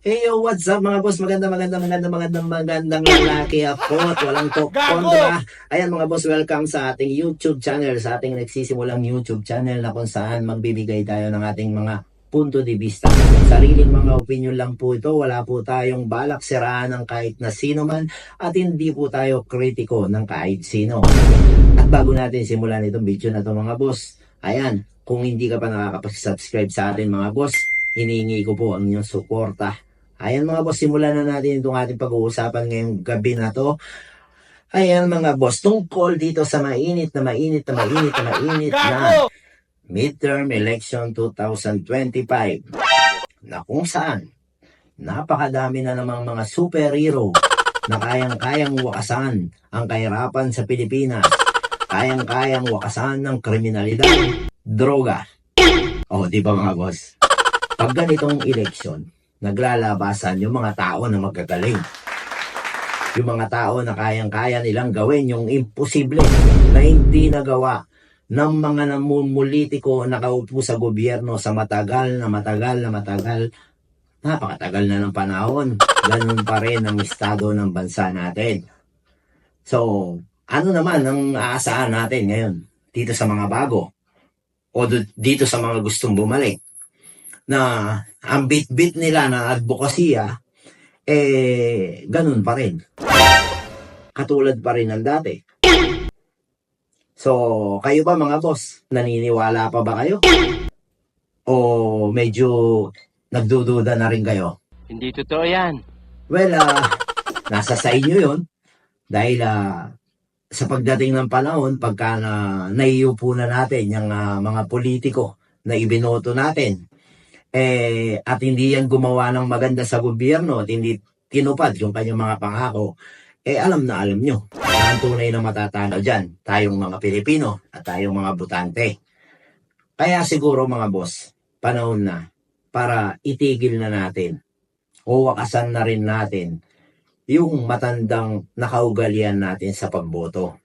Hey yo, what's up mga boss? Maganda, maganda, maganda, maganda, magandang lalaki ako at walang kontra. Ayan mga boss, welcome sa ating YouTube channel, sa ating nagsisimulang YouTube channel na kung saan magbibigay tayo ng ating mga punto de vista. Sariling mga opinion lang po ito. Wala po tayong balak siraan ng kahit na sino man at hindi po tayo kritiko ng kahit sino. At bago natin simulan itong video na to mga boss, ayan, kung hindi ka pa nakakapag-subscribe sa atin mga boss, hinihingi ko po ang inyong suporta. Ayan mga boss, simulan na natin itong ating pag-uusapan ngayong gabi na to. Ayan mga boss, tungkol dito sa mainit na mainit na mainit na mainit na midterm election 2025 na kung saan napakadami na namang mga superhero na kayang-kayang wakasan ang kahirapan sa Pilipinas, kayang-kayang wakasan ng kriminalidad, droga. O, di ba mga boss? Pag ganitong election, naglalabasan yung mga tao na magagaling. Yung mga tao na kayang-kaya nilang gawin yung imposible na hindi nagawa ng mga namumulitiko na nakaupo sa gobyerno sa matagal na matagal na matagal napakatagal na ng panahon. Ganun pa rin ang estado ng bansa natin. So, ano naman ang aasahan natin ngayon dito sa mga bago o dito sa mga gustong bumalik na ang bit-bit nila na advokasya eh ganun pa rin. Katulad pa rin ng dati. So, kayo ba mga boss, naniniwala pa ba kayo? O medyo nagdududa na rin kayo? Hindi totoo yan. Well, ah, nasa sa inyo yun. Dahil ah, sa pagdating ng panahon, pagka na naiupo na natin yung ah, mga politiko na ibinoto natin, eh, at hindi yan gumawa ng maganda sa gobyerno at hindi tinupad yung kanyang mga pangako, eh alam na alam nyo ang tunay na matatalo dyan, tayong mga Pilipino at tayong mga butante. Kaya siguro mga boss, panahon na para itigil na natin o wakasan na rin natin yung matandang nakaugalian natin sa pagboto.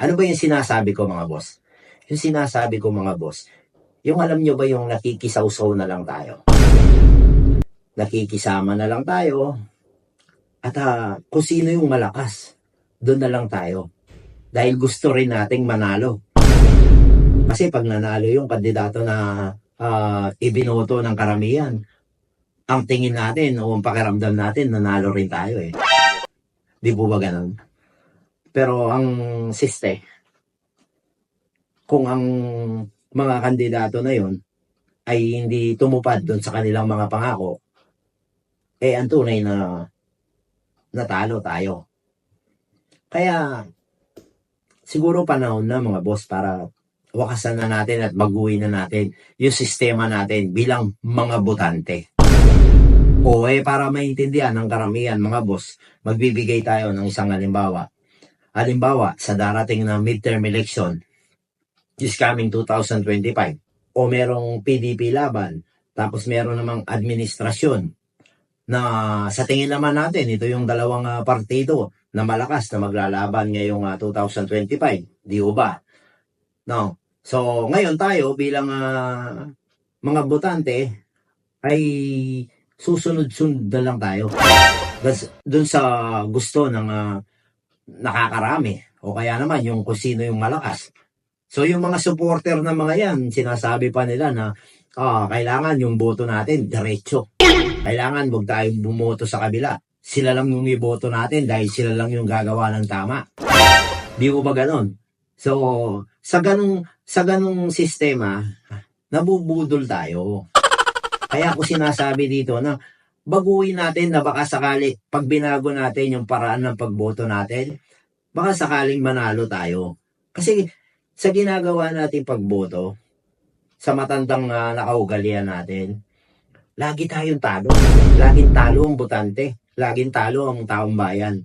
Ano ba yung sinasabi ko mga boss? Yung sinasabi ko mga boss, yung alam nyo ba yung nakikisawsaw na lang tayo? Nakikisama na lang tayo. At ah, kung sino yung malakas, doon na lang tayo. Dahil gusto rin nating manalo. Kasi pag nanalo yung kandidato na ah, ibinoto ng karamihan, ang tingin natin o ang pakiramdam natin, nanalo rin tayo eh. Di po ba ganun? Pero ang siste, kung ang mga kandidato na yon ay hindi tumupad doon sa kanilang mga pangako, eh ang tunay na natalo tayo. Kaya siguro panahon na mga boss para wakasan na natin at baguhin na natin yung sistema natin bilang mga botante. O eh para maintindihan ng karamihan mga boss, magbibigay tayo ng isang halimbawa. Halimbawa, sa darating na midterm election, this coming 2025, o merong PDP laban, tapos meron namang administrasyon, na sa tingin naman natin, ito yung dalawang ah, partido na malakas na maglalaban ngayong ah, 2025. Di ba? No. So, ngayon tayo bilang ah, mga botante ay susunod-sunod lang tayo. Dun sa gusto ng ah, nakakarami. O kaya naman yung kung sino yung malakas. So yung mga supporter na mga yan, sinasabi pa nila na ah, kailangan yung boto natin diretso. Kailangan wag tayong bumoto sa kabila. Sila lang yung iboto natin dahil sila lang yung gagawa ng tama. Di ko ba ganon? So, sa ganung sa ganung sistema, nabubudol tayo. Kaya ako sinasabi dito na baguhin natin na baka sakali pag binago natin yung paraan ng pagboto natin, baka sakaling manalo tayo. Kasi sa ginagawa natin pagboto, sa matandang uh, nakaugalian natin, lagi tayong talo. Laging talo ang botante. Laging talo ang taong bayan.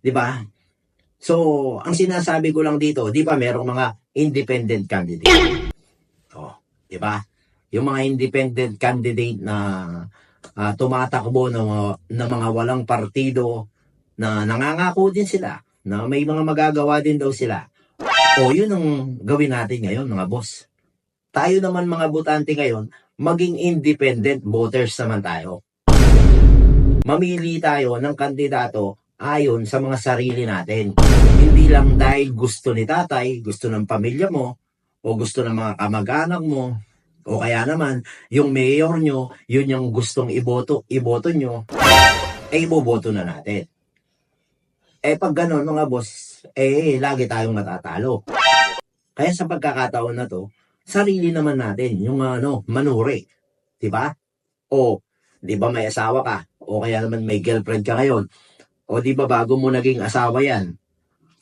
'Di ba? So, ang sinasabi ko lang dito, 'di ba merong mga independent candidate. Oh, 'di ba? Yung mga independent candidate na ah, tumatakbo ng ng mga walang partido na nangangako din sila na may mga magagawa din daw sila. O yun ang gawin natin ngayon mga boss. Tayo naman mga butante ngayon, maging independent voters naman tayo. mamili tayo ng kandidato ayon sa mga sarili natin. Hindi lang dahil gusto ni tatay, gusto ng pamilya mo, o gusto ng mga kamag-anak mo, o kaya naman, yung mayor nyo, yun yung gustong iboto, iboto nyo, eh iboboto na natin. Eh pag ganun mga boss, eh lagi tayong matatalo. Kaya sa pagkakataon na to, sarili naman natin, yung ano, manuri. Di ba? O, di ba may asawa ka? O kaya naman may girlfriend ka ngayon? O di ba bago mo naging asawa yan?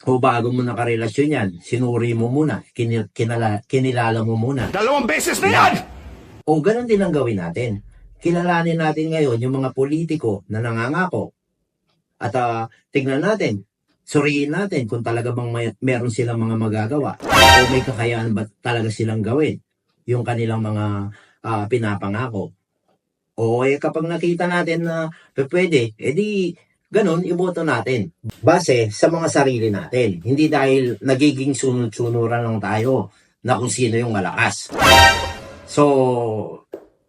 O bago mo nakarelasyon yan, sinuri mo muna, kinil- kinala- kinilala mo muna. Dalawang beses na yan! O ganun din ang gawin natin. Kilalanin natin ngayon yung mga politiko na nangangako. At ah, tignan natin, suriin natin kung talaga bang may, meron silang mga magagawa o may kakayahan ba talaga silang gawin yung kanilang mga ah, pinapangako. O eh kapag nakita natin na pwede, edi ganun, iboto natin. Base sa mga sarili natin. Hindi dahil nagiging sunod-sunuran lang tayo na kung sino yung malakas. So,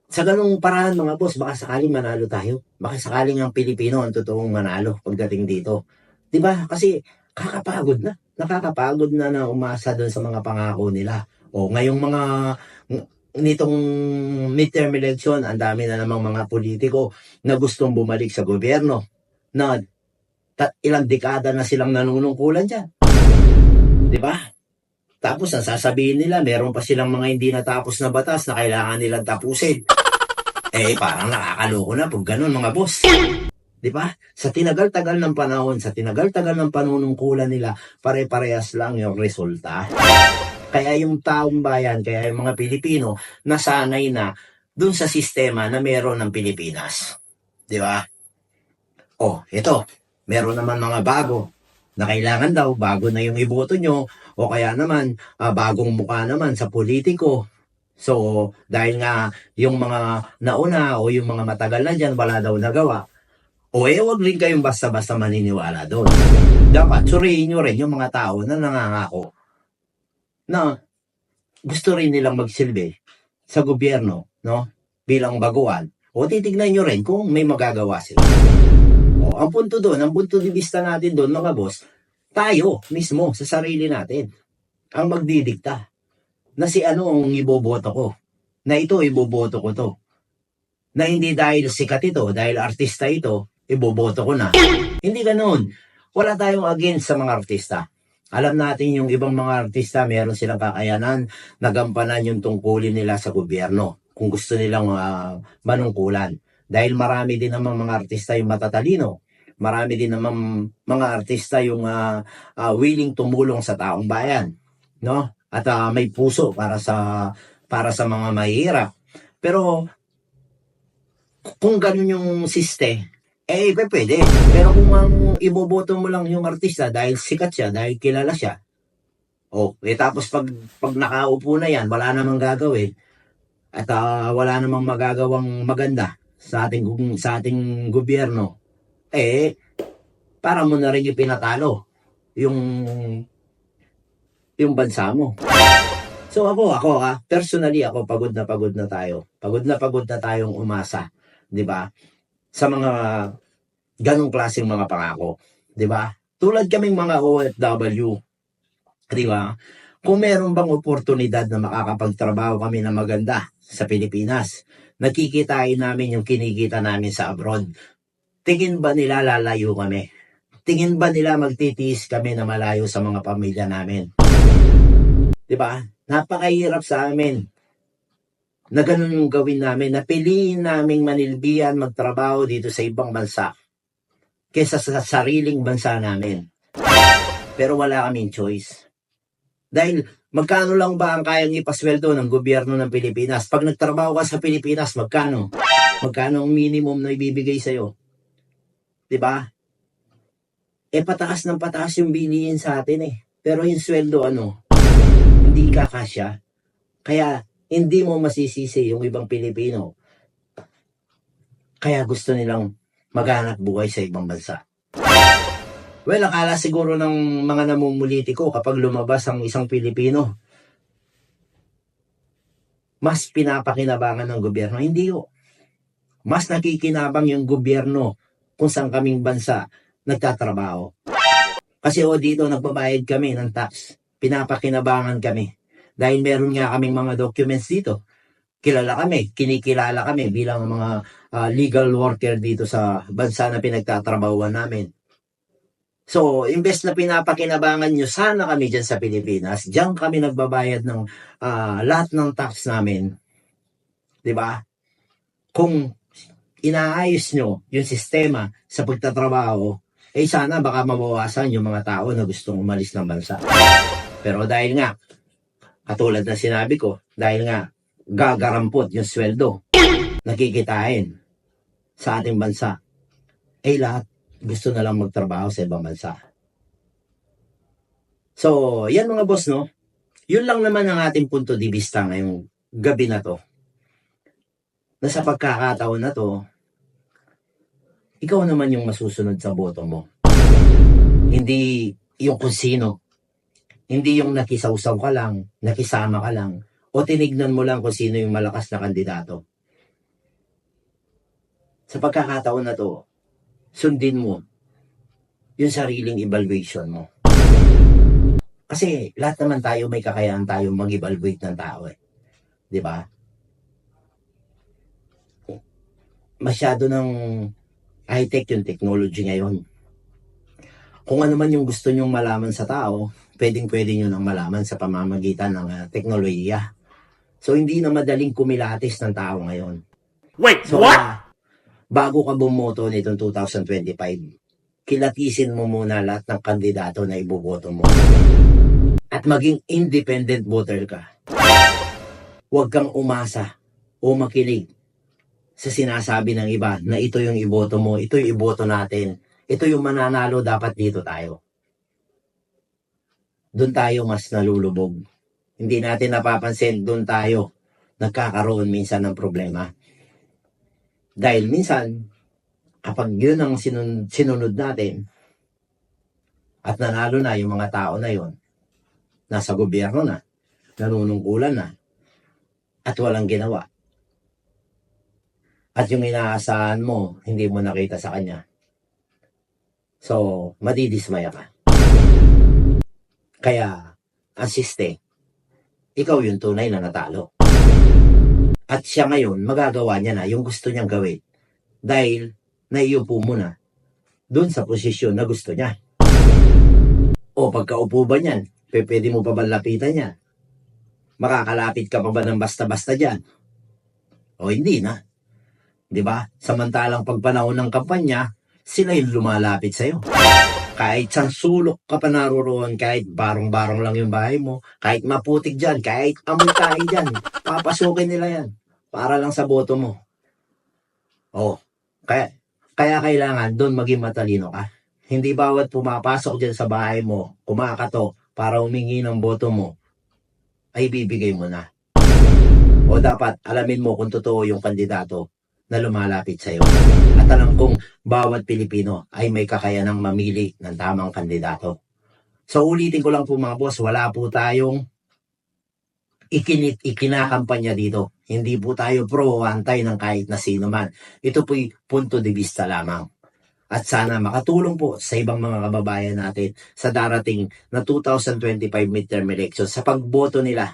sa ganung paraan mga boss, baka sakaling manalo tayo. Baka sakaling ang Pilipino ang totoong manalo pagdating dito. 'Di ba? Kasi kakapagod na. Nakakapagod na na umasa doon sa mga pangako nila. O ngayong mga ng- nitong midterm election, ang dami na namang mga politiko na gustong bumalik sa gobyerno na ilang dekada na silang nanunungkulan dyan. 'Di ba? Tapos sasabihin nila, meron pa silang mga hindi natapos na batas na kailangan nilang tapusin. Eh, parang nakakaloko na pag ganun mga boss. Di ba? Sa tinagal-tagal ng panahon, sa tinagal-tagal ng panunungkulan nila, pare-parehas lang yung resulta. Kaya yung taong bayan, kaya yung mga Pilipino, nasanay na dun sa sistema na meron ng Pilipinas. Di ba? Oh, ito. Meron naman mga bago na kailangan daw bago na yung iboto nyo o kaya naman ah, bagong mukha naman sa politiko. So, dahil nga yung mga nauna o yung mga matagal na dyan, wala daw nagawa. O eh, wag rin kayong basta-basta maniniwala doon. Dapat suriin nyo rin yung mga tao na nangangako na gusto rin nilang magsilbi sa gobyerno, no? Bilang baguhan. O titignan nyo rin kung may magagawa sila. O, ang punto doon, ang punto di vista natin doon, mga boss, tayo mismo sa sarili natin ang magdidikta na si ano ang iboboto ko. Na ito, iboboto ko to. Na hindi dahil sikat ito, dahil artista ito, iboboto ko na. hindi ganoon. Wala tayong against sa mga artista. Alam natin yung ibang mga artista, meron silang kakayanan na gampanan yung tungkulin nila sa gobyerno kung gusto nilang ah, manungkulan. Dahil marami din namang mga artista yung matatalino. Marami din namang mga artista yung ah, ah, willing tumulong sa taong bayan, no? At ah, may puso para sa para sa mga mahihirap. Pero kung ganun yung siste, eh pwede. Pero kung ang iboboto mo lang yung artista dahil sikat siya, dahil kilala siya, oh, eh tapos pag, pag nakaupo na yan, wala namang gagawin, at ah, wala namang magagawang maganda sa ating sa ating gobyerno, eh para mo na rin yung pinatalo yung yung bansa mo. So ako, ako ha, personally ako, pagod na pagod na tayo. Pagod na pagod na tayong umasa, di ba? Sa mga ganong klaseng mga pangako, di ba? Tulad kaming mga OFW, di ba? Kung meron bang oportunidad na makakapagtrabaho kami na maganda sa Pilipinas, nakikitain namin yung kinikita namin sa abroad. Tingin ba nila lalayo kami? Tingin ba nila magtitiis kami na malayo sa mga pamilya namin? 'Di ba? Napakahirap sa amin na ganun yung gawin namin, na piliin naming manilbihan magtrabaho dito sa ibang bansa kesa sa sariling bansa namin. Pero wala kaming choice. Dahil magkano lang ba ang kayang ipasweldo ng gobyerno ng Pilipinas? Pag nagtrabaho ka sa Pilipinas, magkano? Magkano ang minimum na ibibigay sa'yo? 'Di ba? Eh pataas ng pataas yung bilihin sa atin eh. Pero yung sweldo ano, hindi kakasya. Kaya hindi mo masisisi yung ibang Pilipino. Kaya gusto nilang maghanap buhay sa ibang bansa. Well, akala siguro ng mga namumulitiko kapag lumabas ang isang Pilipino, mas pinapakinabangan ng gobyerno. Hindi ko. Mas nakikinabang yung gobyerno kung saan kaming bansa nagtatrabaho. Kasi o dito nagbabayad kami ng tax. Pinapakinabangan kami. Dahil meron nga kaming mga documents dito. Kilala kami, kinikilala kami bilang mga ah, legal worker dito sa bansa na pinagtatrabahuan namin. So, imbes na pinapakinabangan nyo sana kami dyan sa Pilipinas, dyan kami nagbabayad ng ah, lahat ng tax namin. ba? Kung inaayos nyo yung sistema sa pagtatrabaho, eh sana baka mabawasan yung mga tao na gustong umalis ng bansa. Pero dahil nga, katulad na sinabi ko, dahil nga gagarampot yung sweldo, nakikitain sa ating bansa, eh lahat gusto na lang magtrabaho sa ibang bansa. So, yan mga boss, no? Yun lang naman ang ating punto di vista ngayong gabi na to. Na sa pagkakataon na to, ikaw naman yung masusunod sa boto mo. Hindi yung kung sino. Hindi yung nakisawsaw ka lang, nakisama ka lang, o tinignan mo lang kung sino yung malakas na kandidato. Sa pagkakataon na to, sundin mo yung sariling evaluation mo. Kasi lahat naman tayo may kakayahan tayo mag-evaluate ng tao eh. 'Di ba? Masyado ng high-tech yung technology ngayon. Kung ano man yung gusto nyong malaman sa tao, pwedeng-pwede nyo nang malaman sa pamamagitan ng ah, teknolohiya. So, hindi na madaling kumilatis ng tao ngayon. Wait, So, what? ah, bago ka bumoto nitong 2025, kilatisin mo muna lahat ng kandidato na iboboto mo. At maging independent voter ka. Huwag kang umasa o makinig sa sinasabi ng iba na ito yung iboto mo, ito yung iboto natin, ito yung mananalo, dapat dito tayo. Doon tayo mas nalulubog. Hindi natin napapansin, doon tayo nagkakaroon minsan ng problema. Dahil minsan, kapag yun ang sinun- sinunod natin, at nanalo na yung mga tao na yon, nasa gobyerno na, nanunungkulan na, at walang ginawa. At yung inaasahan mo, hindi mo nakita sa kanya. So, madidismaya ka. Kaya, asiste, ikaw yung tunay na natalo. At siya ngayon, magagawa niya na yung gusto niyang gawin. Dahil, naiupo mo na doon sa posisyon na gusto niya. O pagkaupo ba niyan, pwede mo pa ba lapitan niya? Makakalapit ka pa ba ng basta-basta dyan? O hindi na. 'Di ba? Samantalang pag panahon ng kampanya, sila yung lumalapit sa'yo. Kahit sa sulok ka pa naroroon, kahit barong-barong lang yung bahay mo, kahit maputik dyan, kahit tayo dyan, papasukin nila yan. Para lang sa boto mo. Oh, kaya, kaya kailangan doon maging matalino ka. Hindi bawat pumapasok dyan sa bahay mo, kumakato para humingi ng boto mo, ay bibigay mo na. O dapat alamin mo kung totoo yung kandidato na lumalapit sa'yo. At alam kong bawat Pilipino ay may kakayanang mamili ng tamang kandidato. So ulitin ko lang po mga boss, wala po tayong ikinit, ikinakampanya dito. Hindi po tayo pro o antay ng kahit na sino man. Ito po'y punto de vista lamang. At sana makatulong po sa ibang mga kababayan natin sa darating na 2025 midterm elections sa pagboto nila.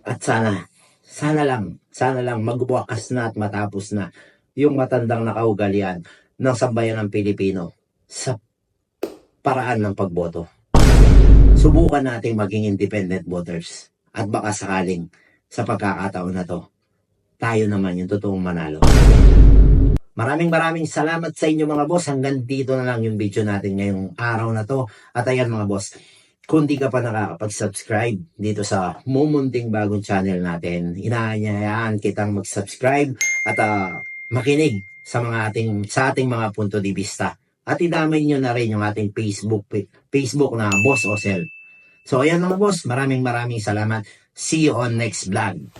At sana, sana lang, sana lang magwakas na at matapos na yung matandang nakaugalian ng sambayan ng Pilipino sa paraan ng pagboto. Subukan nating maging independent voters at baka sakaling sa pagkakataon na to, tayo naman yung totoong manalo. Maraming maraming salamat sa inyo mga boss. Hanggang dito na lang yung video natin ngayong araw na to. At ayan mga boss, kung di ka pa nakakapag-subscribe dito sa mumunting bagong channel natin, inaanyayaan kitang mag-subscribe at ah, makinig sa mga ating sa ating mga punto di vista. At idamay nyo na rin yung ating Facebook Facebook na Boss Osel. So ayan mga boss, maraming maraming salamat. See you on next vlog.